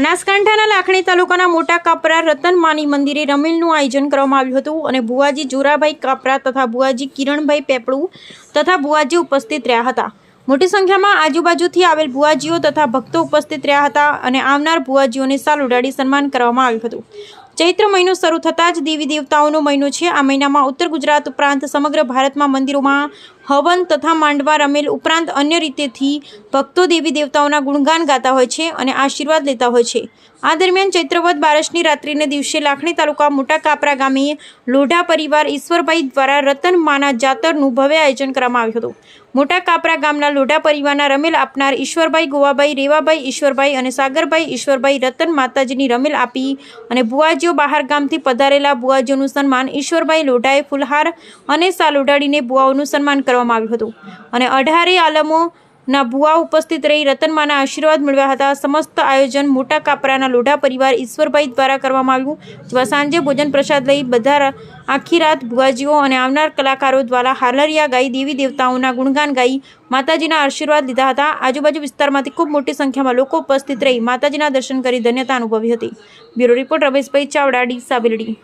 બનાસકાંઠાના લાખણી તાલુકાના મોટા કાપરા રતન માની મંદિરે રમીલનું આયોજન કરવામાં આવ્યું હતું અને ભુવાજી જોરાભાઈ કાપરા તથા ભુવાજી કિરણભાઈ પેપળુ તથા ભુવાજી ઉપસ્થિત રહ્યા હતા. મોટી સંખ્યામાં આજુબાજુથી આવેલ ભુવાજીઓ તથા ભક્તો ઉપસ્થિત રહ્યા હતા અને આવનાર ભુવાજીઓને સાલ ઉડાડી સન્માન કરવામાં આવ્યું હતું. ચૈત્ર મહિનો શરૂ થતાં જ દેવી દેવતાઓનો મહિનો છે. આ મહિનામાં ઉત્તર ગુજરાત ઉપરાંત સમગ્ર ભારતમાં મંદિરોમાં હવન તથા માંડવા રમેલ ઉપરાંત અન્ય રીતેથી ભક્તો દેવી દેવતાઓના ગુણગાન ગાતા હોય છે અને આશીર્વાદ લેતા હોય છે. આ દરમિયાન ચૈત્રવદ બારસની રાત્રિને દિવસે લાખણી તાલુકા મોટા કાપરા ગામે લોઢા પરિવાર ઈશ્વરભાઈ દ્વારા રતન માના જાતરનું ભવ્ય આયોજન કરવામાં આવ્યું હતું. મોટા કાપરા ગામના લોઢા પરિવારના રમેલ આપનાર ઈશ્વરભાઈ ગોવાભાઈ, રેવાભાઈ ઈશ્વરભાઈ અને સાગરભાઈ ઈશ્વરભાઈ રતન માતાજીની રમેલ આપી અને ભુવાજીઓ બહાર ગામથી પધારેલા બુઆજીઓનું સન્માન ઈશ્વરભાઈ લોઢાએ ફુલહાર અને સાલ ઉડાડીને ભુવાઓનું સન્માન કરવામાં આવ્યું હતું. અને અઢારે આલમો ના, ભુવા ઉપસ્થિત રહી રતનમાના આશીર્વાદ મેળવ્યા હતા. સમસ્ત આયોજન મોટા કાપરાના લોઢા પરિવાર ઈશ્વરભાઈ દ્વારા કરવામાં આવ્યું જેવા સાંજે ભોજન પ્રસાદ લઈ બધા આખી રાત ભુવાજીઓ અને આવનાર કલાકારો દ્વારા હાલરિયા ગાઈ, દેવી દેવતાઓના ગુણગાન ગાઈ, માતાજીના આશીર્વાદ લીધા હતા. આજુબાજુ વિસ્તારમાંથી ખૂબ મોટી સંખ્યામાં લોકો ઉપસ્થિત રહી માતાજીના દર્શન કરી ધન્યતા અનુભવી હતી. બ્યુરો રિપોર્ટ રમેશભાઈ ચાવડા, ડી બિલડી